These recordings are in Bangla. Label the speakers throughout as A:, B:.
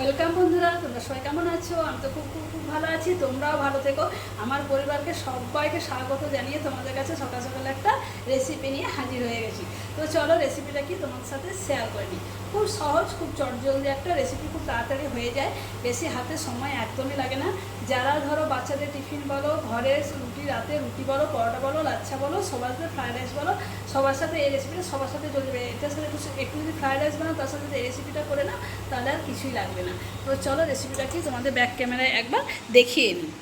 A: ওয়েলকাম বন্ধুরা, তোমরা সবাই কেমন আছো? আমি তো খুব খুব খুব ভালো আছি, তোমরাও ভালো থেকো। আমার পরিবারকে সবাইকে স্বাগত জানিয়ে তোমাদের কাছে সকাল সকাল একটা রেসিপি নিয়ে হাজির হয়ে গেছি। তো চলো রেসিপিটা কি তোমার সাথে শেয়ার করে নিই। খুব সহজ, খুব চটজলদি একটা রেসিপি খুব তাড়াতাড়ি হয়ে যায়। বেশি হাতে সময় একদমই লাগে না। যারা ধরো বাচ্চাদের টিফিন বলো, ঘরে রুটি, রাতে রুটি বলো, পরোটা বলো, লাচ্ছা বলো, সবার সাথে ফ্রাইড রাইস বলো, সবার সাথে এই রেসিপিটা সবার সাথে চলবে। এটার সাথে একটু একটু যদি ফ্রাইড রাইস বানাও, তার সাথে এই রেসিপিটা করে নাও, তাহলে আর কিছুই লাগবে না। তো চলো রেসিপিটা কি তোমাদের ব্যাক ক্যামেরায় একবার দেখিয়ে নিই।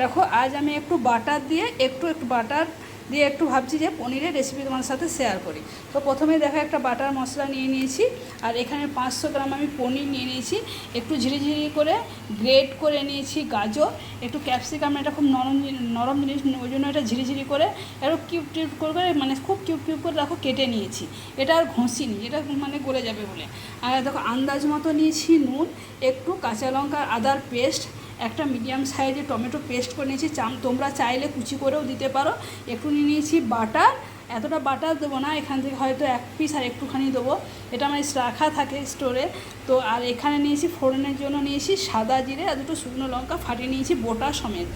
A: দেখো, আজ আমি একটু বাটার দিয়ে, একটু একটু বাটার দিয়ে একটু ভাবছি যে পনিরের রেসিপি তোমার সাথে শেয়ার করি। তো প্রথমে দেখো একটা বাটার মশলা নিয়ে নিয়েছি, আর এখানে পাঁচশো গ্রাম আমি পনির নিয়ে নিয়েছি। একটু ঝিরিঝিরি করে গ্রেট করে নিয়েছি গাজর, একটু ক্যাপসিকাম এটা খুব নরম নরম জিনিস ওই জন্য এটা ঝিরিঝিরি করে একটু কিউব কিউব করে মানে খুব কিউব কিউব করে দেখো কেটে নিয়েছি। এটা আর ঘষিনি, এটা মানে গলে যাবে বলে। আর দেখো আন্দাজ মতো নিয়েছি নুন, একটু কাঁচা লঙ্কা, আদার পেস্ট একটা মিডিয়াম সাইজে টমেটো পেস্ট করে নিয়েছি চাম তোমরা চাইলে কুচি করেও দিতে পারো। একটু নিয়ে নিয়েছি বাটার এতটা বাটার দেবো না, এখান থেকে হয়তো এক পিস আর একটুখানি দেবো। এটা আমার রাখা থাকে স্টোরে তো আর এখানে নিয়েছি ফোড়নের জন্য নিয়েছি সাদা জিরে আর দুটো শুকনো লঙ্কা ফাটিয়ে নিয়েছি বোটা সমেত।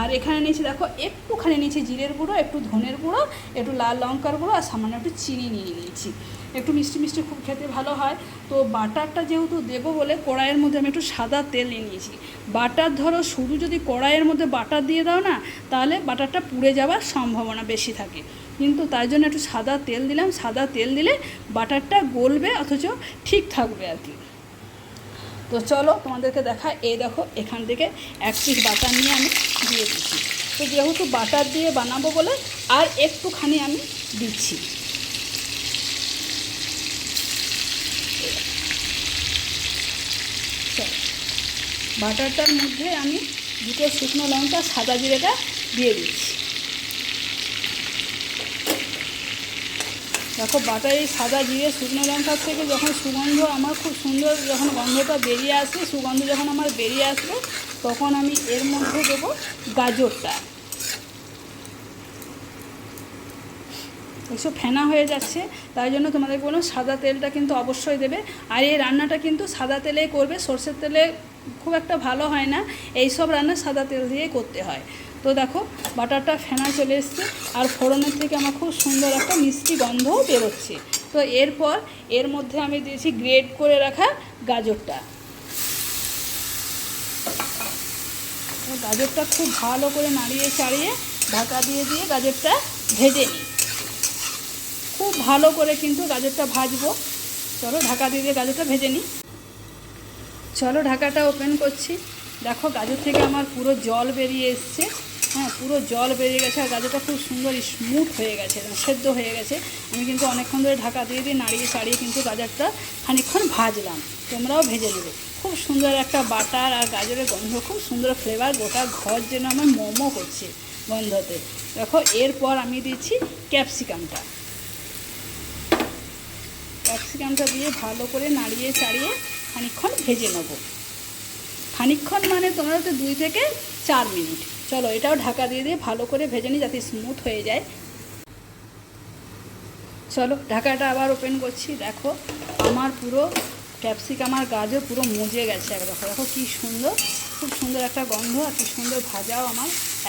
A: আর এখানে নিয়েছি দেখো একটুখানি নিয়েছি জিরের গুঁড়ো, একটু ধনের গুঁড়ো, একটু লাল লঙ্কার গুঁড়ো আর সামান্য একটু চিনি নিয়ে নিয়েছি। একটু মিষ্টি মিষ্টি খুব খেতে ভালো হয়। তো বাটারটা যেহেতু দেবো বলে কড়াইয়ের মধ্যে আমি একটু সাদা তেল নিয়ে নিয়েছি। বাটার ধরো, শুধু যদি কড়াইয়ের মধ্যে বাটার দিয়ে দাও না, তাহলে বাটারটা পুড়ে যাওয়ার সম্ভাবনা বেশি থাকে। কিন্তু তার জন্য একটু সাদা তেল দিলাম, সাদা তেল দিলে বাটারটা গলবে, অথচ ঠিক থাকবে আর কি। তো চলো তোমাদেরকে দেখা, এই দেখো এখান থেকে এক পিস বাটার নিয়ে আমি দিয়ে দিচ্ছি। তো যেহেতু বাটার দিয়ে বানাবো বলে, আর একটুখানি আমি দিচ্ছি। বাটারটার মধ্যে আমি দুটো শুকনো লঙ্কা, সাদা জিরেটা দিয়ে দিচ্ছি। দেখো, বাটার এই সাদা জিরে শুকনো লঙ্কার থেকে যখন সুগন্ধ, আমার খুব সুন্দর যখন গন্ধটা বেরিয়ে আসবে সুগন্ধ যখন আমার বেরিয়ে আসবে, তখন আমি এর মধ্যে দেবো গাজরটা। এসব ফেনা হয়ে যাচ্ছে, তাই জন্য তোমাদের বলুন সাদা তেলটা কিন্তু অবশ্যই দেবে। আর এই রান্নাটা কিন্তু সাদা তেলেই করবে, সর্ষের তেলে খুব একটা ভালো হয় না এই সব রান্না সাদা তেল দিয়েই করতে হয়। তো দেখো, বাটারটা ফেনা চলে এসছে আর ফোড়নের থেকে আমার খুব সুন্দর একটা মিষ্টি গন্ধও বেরোচ্ছে। তো এরপর এর মধ্যে আমি দিয়েছি গ্রেড করে রাখা গাজরটা। গাজরটা খুব ভালো করে নাড়িয়ে চাড়িয়ে ঢাকা দিয়ে দিয়ে গাজরটা ভেজে নিই। খুব ভালো করে কিন্তু গাজরটা ভাজবো। চলো ঢাকা দিয়ে দিয়ে গাজরটা ভেজে নিই। চলো ঢাকাটা ওপেন করছি। দেখো গাজর থেকে আমার পুরো জল বেরিয়ে এসছে। হ্যাঁ পুরো জল বেরিয়ে গেছে আর গাজরটা খুব সুন্দর স্মুথ হয়ে গেছে সেদ্ধ হয়ে গেছে। আমি কিন্তু অনেকক্ষণ ধরে ঢাকা দিয়ে দিয়ে নাড়িয়ে চাড়িয়ে কিন্তু গাজরটা খানিকক্ষণ ভাজলাম। তোমরাও ভেজে নেবে। খুব সুন্দর একটা বাটার আর গাজরের গন্ধ, খুব সুন্দর ফ্লেভার গোটা ঘর যেন আমার মোমো করছে গন্ধতে। দেখো, এরপর আমি দিচ্ছি ক্যাপসিকামটা ক্যাপসিকামটা দিয়ে ভালো করে নাড়িয়ে চাড়িয়ে খানিকক্ষণ ভেজে নেব। খানিকক্ষণ মানে তোমরা তো দুই থেকে চার মিনিট। চলো, এটাও ঢাকা দিয়ে দিয়ে ভালো করে ভেজে নিই যাতে স্মুথ হয়ে যায়। চলো, ঢাকাটা আবার ওপেন করছি। দেখো, আমার পুরো ক্যাপসিকাম আর গাজর পুরো মজে গেছে একদম। দেখো কী সুন্দর, খুব সুন্দর একটা গন্ধ আর কি সুন্দর ভাজাও আমার।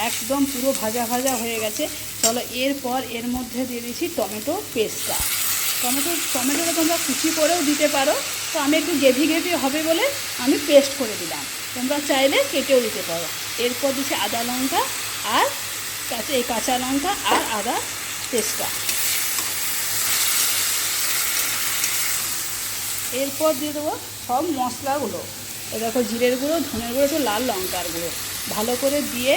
A: একদম পুরো ভাজা ভাজা হয়ে গেছে। চলো, এরপর এর মধ্যে দিয়ে দিয়েছি টমেটো পেস্টটা। টমেটো, টমেটোটা তোমরা কুচি করেও দিতে পারো। তো আমি একটু গ্রেভি গ্রেভি হবে বলে আমি পেস্ট করে দিলাম। তোমরা চাইলে কেটেও দিতে পারো। এরপর দিচ্ছি আদা লঙ্কা আর কাঁচা এই কাঁচা লঙ্কা আর আদা পেস্টটা। এরপর দিয়ে দেবো সব মশলাগুলো। এ দেখো জিরের গুঁড়ো, ধনের গুঁড়ো, একটু লাল লঙ্কার গুঁড়ো। ভালো করে দিয়ে,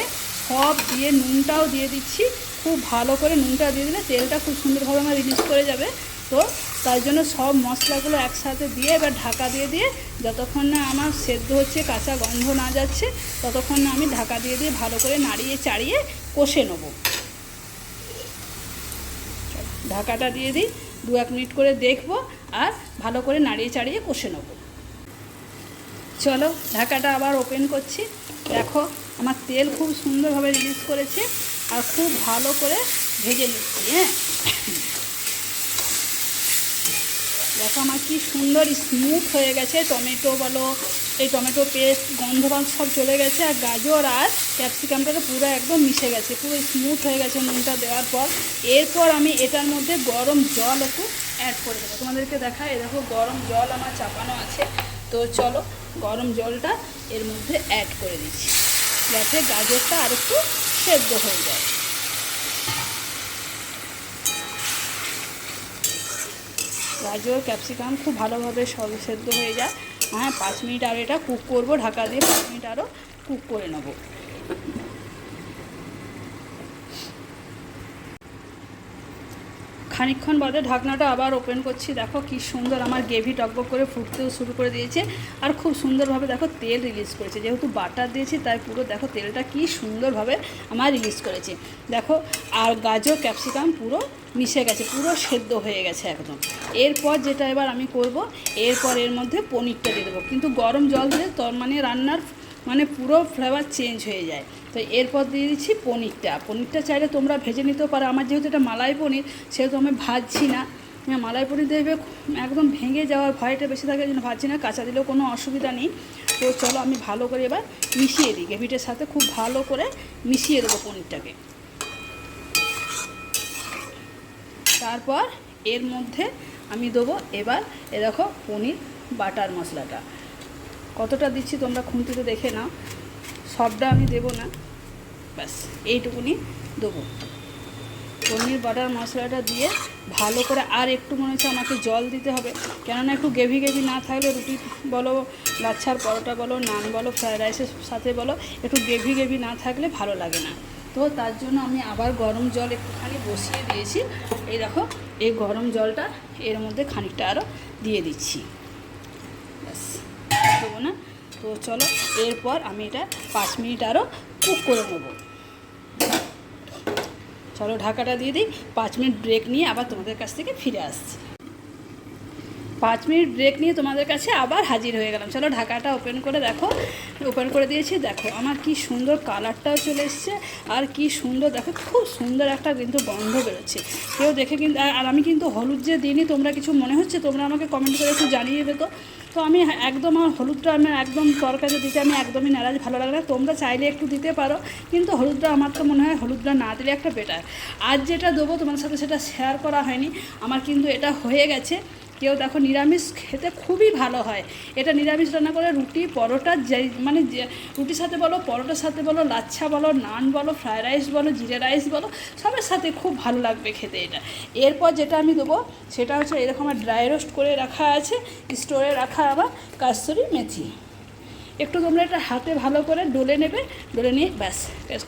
A: সব দিয়ে নুনটাও দিয়ে দিচ্ছি। খুব ভালো করে নুনটা দিয়ে দিলে তেলটা খুব সুন্দরভাবে আমার রিলিজ করে যাবে। তো তাই জন্য সব মশলাগুলো একসাথে দিয়ে এবার ঢাকা দিয়ে দিয়ে যতক্ষণ না আমার সেদ্ধ হচ্ছে, কাঁচা গন্ধ না যাচ্ছে, ততক্ষণ না আমি ঢাকা দিয়ে দিয়ে ভালো করে নাড়িয়ে চাড়িয়ে কষে নেব। ঢাকাটা দিয়ে দিই, দু এক মিনিট করে দেখব আর ভালো করে নাড়িয়ে চাড়িয়ে কষে নেব। চলো, ঢাকাটা আবার ওপেন করছি। দেখো, আমার তেল খুব সুন্দরভাবে রিলিজ করেছে আর খুব ভালো করে ভেজে নিচ্ছি হ্যাঁ? দেখো আমার কি সুন্দর স্মুথ হয়ে গেছে। টমেটো বলো, এই টমেটো পেস্ট গন্ধ সব চলে গেছে আর গাজর আর ক্যাপসিকামটা তো পুরো একদম মিশে গেছে। পুরো স্মুথ হয়ে গেছে নুনটা দেওয়ার পর। এরপর আমি এটার মধ্যে গরম জল একটু অ্যাড করে দেবো। তোমাদেরকে দেখা এই দেখো গরম জল আমার চাপানো আছে। তো চলো গরম জলটা এর মধ্যে অ্যাড করে দিচ্ছি। যাতে গাজরটা আর একটু সেদ্ধ হয়ে যায়। গাজর, ক্যাপসিকাম খুব ভালোভাবে সব সেদ্ধ হয়ে যায়। হ্যাঁ পাঁচ মিনিট আর এটা কুক করব, ঢাকা দিয়ে পাঁচ মিনিট আরও কুক করে নেব। খানিকক্ষণ বাদে ঢাকনাটা আবার ওপেন করছি। দেখো কি সুন্দর আমার গ্রেভি টকবক করে ফুটতেও শুরু করে দিয়েছে। আর খুব সুন্দরভাবে দেখো তেল রিলিজ করেছে। যেহেতু বাটার দিয়েছি, তাই পুরো দেখো তেলটা কি সুন্দরভাবে আমার রিলিজ করেছে। দেখো, আর গাজর ক্যাপসিকাম পুরো মিশে গেছে, পুরো সেদ্ধ হয়ে গেছে একদম। এরপর যেটা এবার আমি করব, এরপর এর মধ্যে পনিরটা দিয়ে দেবো। কিন্তু গরম জল দিলে তোর মানে রান্নার মানে পুরো ফ্লেভার চেঞ্জ হয়ে যায়। তো এরপর দিয়ে দিচ্ছি পনিরটা। পনিরটা চাইলে তোমরা ভেজে নিতেও পারো। আমার যেহেতু এটা মালাই পনির সেহেতু আমি ভাজছি না। হ্যাঁ, মালাই পনির দেবে একদম ভেঙে যাওয়ার ভয়টা বেশি থাকে যেন ভাজছি না। কাঁচা দিলেও কোনো অসুবিধা নেই। তো চলো আমি ভালো করে এবার মিশিয়ে দিই। গ্রেভিটার সাথে খুব ভালো করে মিশিয়ে দেবো পনিরটাকে। তারপর এর মধ্যে আমি দেবো এবার এ দেখো পনির বাটার মশলাটা। কতটা দিচ্ছি তোমরা খুন্তিতে দেখে নাও। সবটা আমি দেবো না। ব্যাস, এইটুকুনি দেবো। পনির, বাটার, মশলাটা দিয়ে ভালো করে আর একটু মনে হচ্ছে আমাকে জল দিতে হবে। কেননা একটু গেভি গেভি না থাকলে রুটি বলো, লাচ্ছার পরোটা বলো, নান বলো, ফ্রায়েড রাইসের সাথে বলো, একটু গেভি গেভি না থাকলে ভালো লাগে না। তো তার জন্য আমি আবার গরম জল একটুখানি বসিয়ে দিয়েছি। এই দেখো, এই গরম জলটা এর মধ্যে খানিকটা আরও দিয়ে দিচ্ছি। ব্যাস, দেবো না? তো চলো, এরপর আমি এটা পাঁচ মিনিট আরও কুক করে নেব। চলো ঢাকাটা দিয়ে দিই, পাঁচ মিনিট ব্রেক নিয়ে আবার তোমাদের কাছ থেকে ফিরে আসছি। পাঁচ মিনিট ব্রেক নিয়ে তোমাদের কাছে আবার হাজির হয়ে গেলাম। চলো ঢাকাটা ওপেন করে দেখো। ওপেন করে দিয়েছি, দেখো আমার কি সুন্দর কালারটাও চলে এসছে আর কি সুন্দর, দেখো খুব সুন্দর একটা কিন্তু গন্ধ বেরোচ্ছে। কেউ দেখে কিন্তু আর- আমি কিন্তু হলুদ যে দিইনি, তোমরা কিছু মনে হচ্ছে? তোমরা আমাকে কমেন্ট করে একটু জানিয়ে দেবে তো তো আমি একদম আমার হলুদটা আমি একদম তরকারি দিতে আমি একদমই নারাজ, ভালো লাগে না। তোমরা চাইলে একটু দিতে পারো, কিন্তু হলুদটা আমার তো মনে হয় হলুদটা না দিলে একটা বেটার আর যেটা দেবো তোমার সাথে সেটা শেয়ার করা হয়নি। আমার কিন্তু এটা হয়ে গেছে। কেউ দেখো নিরামিষ খেতে খুবই ভালো হয়। এটা নিরামিষ রান্না করে রুটি, পরোটা, যেই মানে রুটির সাথে বলো, পরোটার সাথে বলো, লাচ্ছা বলো, নান বলো ফ্রায়েড রাইস বলো, জিরে রাইস বলো, সবের সাথে খুব ভালো লাগবে খেতে এটা। এরপর যেটা আমি দেবো সেটা হচ্ছে এরকম আমার ড্রাই রোস্ট করে রাখা আছে স্টোরে রাখা আবার কাস্তরি মেথি। একটু তোমরা এটা হাতে ভালো করে ডলে নেবে, ডলে নিয়ে ব্যাস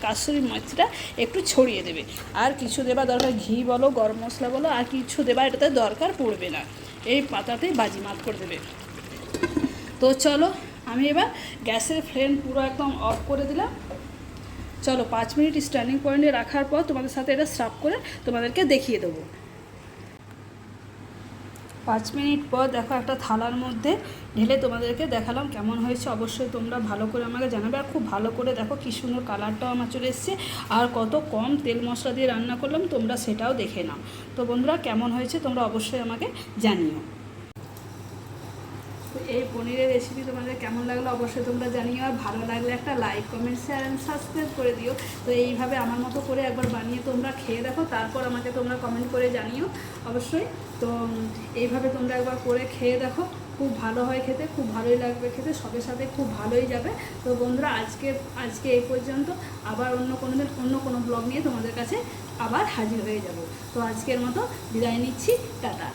A: কাসুরি মাছটা একটু ছড়িয়ে দেবে। আর কিছু দেবা দরকার, ঘি বলো, গরম মশলা বলো, আর কিছু দেবা এটাতে দরকার পড়বে না। এই পাতাতেই বাজি মাত করে দেবে। তো চলো, আমি এবার গ্যাসের ফ্লেম পুরো একদম অফ করে দিলাম। চলো, পাঁচ মিনিট স্ট্যান্ডিং পয়েন্টে রাখার পর তোমাদের সাথে এটা সার্ভ করে তোমাদেরকে দেখিয়ে দেবো। পাঁচ মিনিট পর দেখো একটা থালার মধ্যে ঢেলে তোমাদেরকে দেখালাম কেমন হয়েছে। অবশ্যই তোমরা ভালো করে আমাকে জানাবে। আর খুব ভালো করে দেখো কী সুন্দর কালারটাও আমার চলে এসছে। আর কত কম তেল মশলা দিয়ে রান্না করলাম, তোমরা সেটাও দেখে নাও। তো বন্ধুরা, কেমন হয়েছে তোমরা অবশ্যই আমাকে জানিও। এই পনিরের রেসিপি তোমাদের কেমন লাগল অবশ্যই তোমরা জানিও, আর ভালো লাগলে একটা like comment share and subscribe করে দিও। তো এইভাবে আমার মতো করে একবার বানিয়ে তোমরা খেয়ে দেখো, তারপর আমাকে তোমরা কমেন্ট করে জানিও অবশ্যই। তো এইভাবে তোমরা একবার করে খেয়ে দেখো, খুব ভালো হয় খেতে, খুব ভালোই লাগবে খেতে সবের সাথে খুব ভালোই যাবে। তো বন্ধুরা, আজকে আজকে এই পর্যন্ত, আবার অন্য কোনো দিন, অন্য কোনো ব্লগ নিয়ে তোমাদের কাছে আবার হাজির হয়ে যাব। তো আজকের মতো বিদায় নিচ্ছি, টাটা।